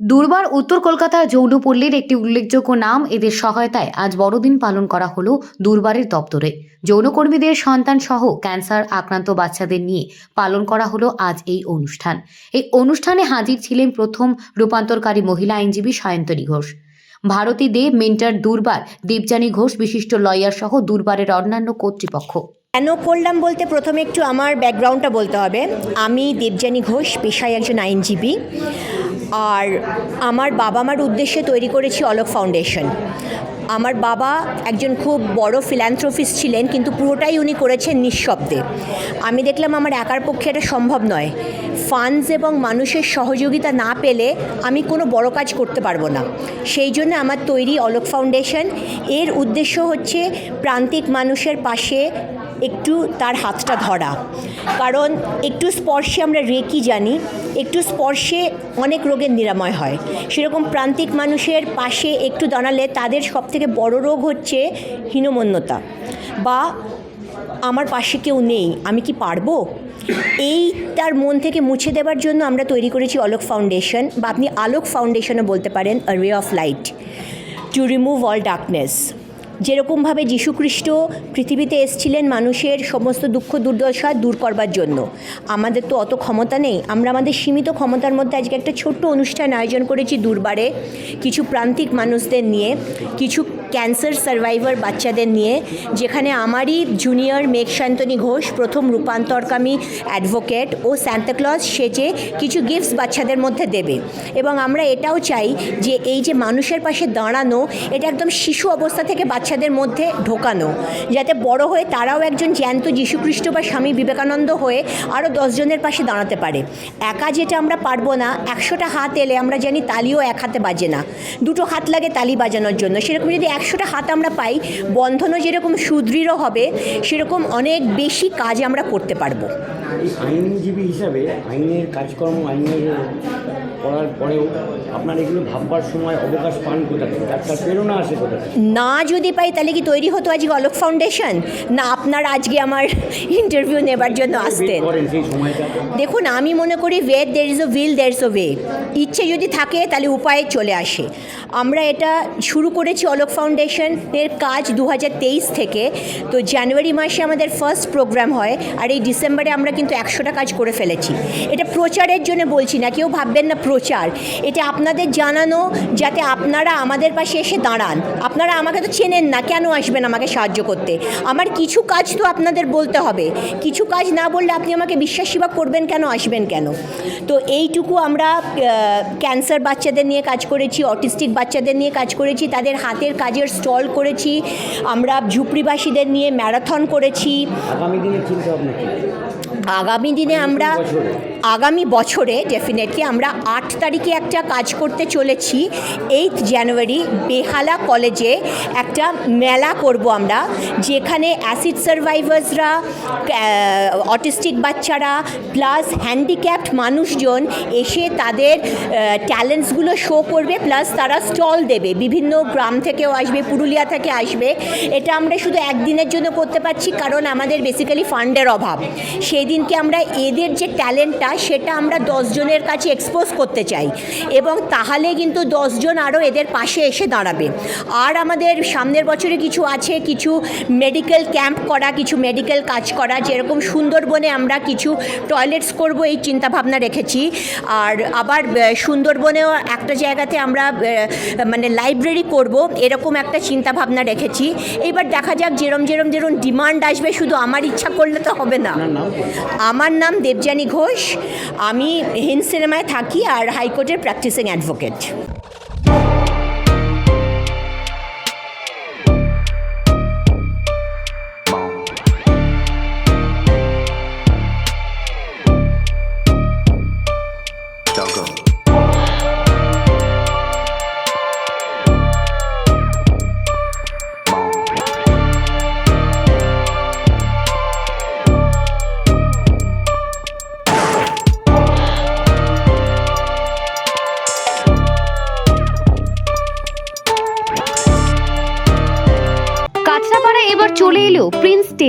দুর্বার উত্তর কলকাতার যৌনপল্লীর একটি উল্লেখযোগ্য নাম এদের সহায়তায় আজ বড়দিন পালন করা হলো দুর্বারের দপ্তরে। যৌনকর্মীদের সন্তান সহ ক্যান্সার আক্রান্ত বাচ্চাদের নিয়ে পালন করা হলো আজ এই অনুষ্ঠান। এই অনুষ্ঠানে হাজির ছিলেন প্রথম রূপান্তরকারী মহিলা আইনজীবী সায়ন্তনী ঘোষ। ভারতী দেব মেন্টার দুর্বার দেবযানী ঘোষ বিশিষ্ট লয়ার সহ দুর্বারের অন্যান্য কর্তৃপক্ষ। কেন করলাম বলতে প্রথমে একটু আমার ব্যাকগ্রাউন্ডটা বলতে হবে। আমি দেবযানী ঘোষ, পেশায় একজন আইনজীবী। আর আমার বাবা মার উদ্দেশ্যে তৈরি করেছি অলোক ফাউন্ডেশন। আমার বাবা একজন খুব বড় ফিল্যান্থ্রোফিস্ট ছিলেন, কিন্তু পুরোটাই উনি করেছেন নিঃশব্দে। আমি দেখলাম আমার একার পক্ষে এটা সম্ভব নয়। ফান্ডস এবং মানুষের সহযোগিতা না পেলে আমি কোনো বড় কাজ করতে পারব না। সেই জন্য আমার তৈরি অলোক ফাউন্ডেশন। এর উদ্দেশ্য হচ্ছে প্রান্তিক মানুষের পাশে একটু তার হাতটা ধরা। কারণ একটু স্পর্শে আমরা রেকি জানি, একটু স্পর্শে অনেক রোগের নিরাময় হয়। সেরকম প্রান্তিক মানুষের পাশে একটু দাঁড়ালে তাদের সবথেকে বড় রোগ হচ্ছে হীনমন্যতা। বা আমার পাশে কেউ নেই, আমি কি পারব? এই তার মন থেকে মুছে দেওয়ার জন্য আমরা তৈরি করেছি অলোক ফাউন্ডেশন বা আপনি আলোক ফাউন্ডেশনও বলতে পারেন a ray of light to remove all darkness যেরকমভাবে যীশুখ্রিস্ট পৃথিবীতে এসছিলেন মানুষের সমস্ত দুঃখ, দুর্দশা দূর করবার জন্য। আমাদের তো অত ক্ষমতা নেই। আমরা আমাদের সীমিত ক্ষমতার মধ্যে আজকে একটা ছোট্ট অনুষ্ঠান আয়োজন করেছি দূরবারে। কিছু প্রান্তিক মানুষদের নিয়ে, কিছু ক্যান্সার সার্ভাইভার বাচ্চাদের নিয়ে, যেখানে আমারই জুনিয়র মেঘ শান্তনী ঘোষ, প্রথম রূপান্তরকামী অ্যাডভোকেট ও স্যান্তাক্লজ সেজে কিছু গিফটস বাচ্চাদের মধ্যে দেবে। এবং আমরা এটাও চাই যে এই যে মানুষের পাশে দাঁড়ানো, এটা একদম শিশু অবস্থা থেকে বাচ্চাদের মধ্যে ঢোকানো। যাতে বড় হয়ে তারাও একজন জ্যান্ত যীশুখ্রিস্ট বা স্বামী বিবেকানন্দ হয়ে আরও দশজনের পাশে দাঁড়াতে পারে। একা যেটা আমরা পারব না একশোটা হাত এলে আমরা জানি তালিও এক হাতে বাজে না। দুটো হাত লাগে তালি বাজানোর জন্য। সেরকম যদি একশোটা হাত আমরা পাই বন্ধনও যেরকম সুদৃঢ় হবে সেরকম অনেক বেশি কাজ আমরা করতে পারব। আইনজীবী হিসাবে আইনের কাজকর্ম আইনের করার পরেও আপনার এগুলো ভাববার সময় অবকাশ পান কোথা থেকে? প্রেরণা আসে কোথা না যদি পাই তাহলে কি তৈরি হতো আজকে অলোক ফাউন্ডেশন না আপনার আজকে আমার ইন্টারভিউ নেবার জন্য আসতেন। দেখুন আমি মনে করি way there is a will there is a way ইচ্ছে যদি থাকে তাহলে উপায়ে চলে আসে। আমরা এটা শুরু করেছি অলোক ফাউন্ডেশনের কাজ দু হাজার তেইশ থেকে। তো জানুয়ারি মাসে আমাদের ফার্স্ট প্রোগ্রাম হয় আর এই ডিসেম্বরে আমরা কিন্তু একশোটা কাজ করে ফেলেছি। এটা প্রচারের জন্য বলছি না কেউ ভাববেন না প্রচার। এটা আপনাদের জানানো যাতে আপনারা আমাদের পাশে এসে দাঁড়ান। আপনারা আমাকে তো চেনেন না কেন আসবেন আমাকে সাহায্য করতে? আমার কিছু কাজ তো আপনাদের বলতে হবে। কিছু কাজ না বললে আপনি আমাকে বিশ্বাস সেবা করবেন কেন আসবেন কেন? তো এইটুকু আমরা ক্যান্সার বাচ্চাদের নিয়ে কাজ করেছি অটিস্টিক বাচ্চাদের নিয়ে কাজ করেছি তাদের হাতের কাজের স্টল করেছি আমরা ঝুপড়িবাসীদের নিয়ে ম্যারাথন করেছি। আগামী দিনে আমরা? আগামী বছরে ডেফিনেটলি আমরা আট তারিখে একটা কাজ করতে চলেছি। এইট জানুয়ারি বেহালা কলেজে একটা মেলা করব আমরা, যেখানে অ্যাসিড সার্ভাইভার্সরা অটিস্টিক বাচ্চারা প্লাস হ্যান্ডিক্যাপড মানুষজন এসে তাদের ট্যালেন্টসগুলো শো করবে প্লাস তারা স্টল দেবে। বিভিন্ন গ্রাম থেকেও আসবে, পুরুলিয়া থেকে আসবে। এটা আমরা শুধু একদিনের জন্য করতে পারছি, কারণ আমাদের বেসিক্যালি ফান্ডের অভাব। সেদিনকে আমরা এদের যে ট্যালেন্টটা সেটা আমরা দশজনের কাছে এক্সপোজ করতে চাই। এবং তাহলে কিন্তু দশজন আরও এদের পাশে এসে দাঁড়াবে। আর আমাদের সামনের বছরে কিছু আছে কিছু মেডিকেল ক্যাম্প করা কিছু মেডিকেল কাজ করা যেরকম সুন্দরবনে আমরা কিছু টয়লেটস করব এই চিন্তাভাবনা রেখেছি। আর আবার সুন্দরবনেও একটা জায়গাতে আমরা মানে লাইব্রেরি করব এরকম একটা চিন্তাভাবনা রেখেছি। এবার দেখা যাক যেরম যেরম যেরম ডিমান্ড আসবে শুধু আমার ইচ্ছা করলে তো হবে না। আমার নাম দেবযানী ঘোষ। আমি হিন্দ সিনেমায় থাকি আর হাইকোর্টের প্র্যাকটিসিং অ্যাডভোকেট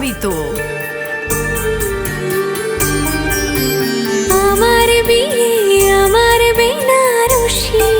পড়ে যাবি তো আমার বিয়ে আমার বেনারসি।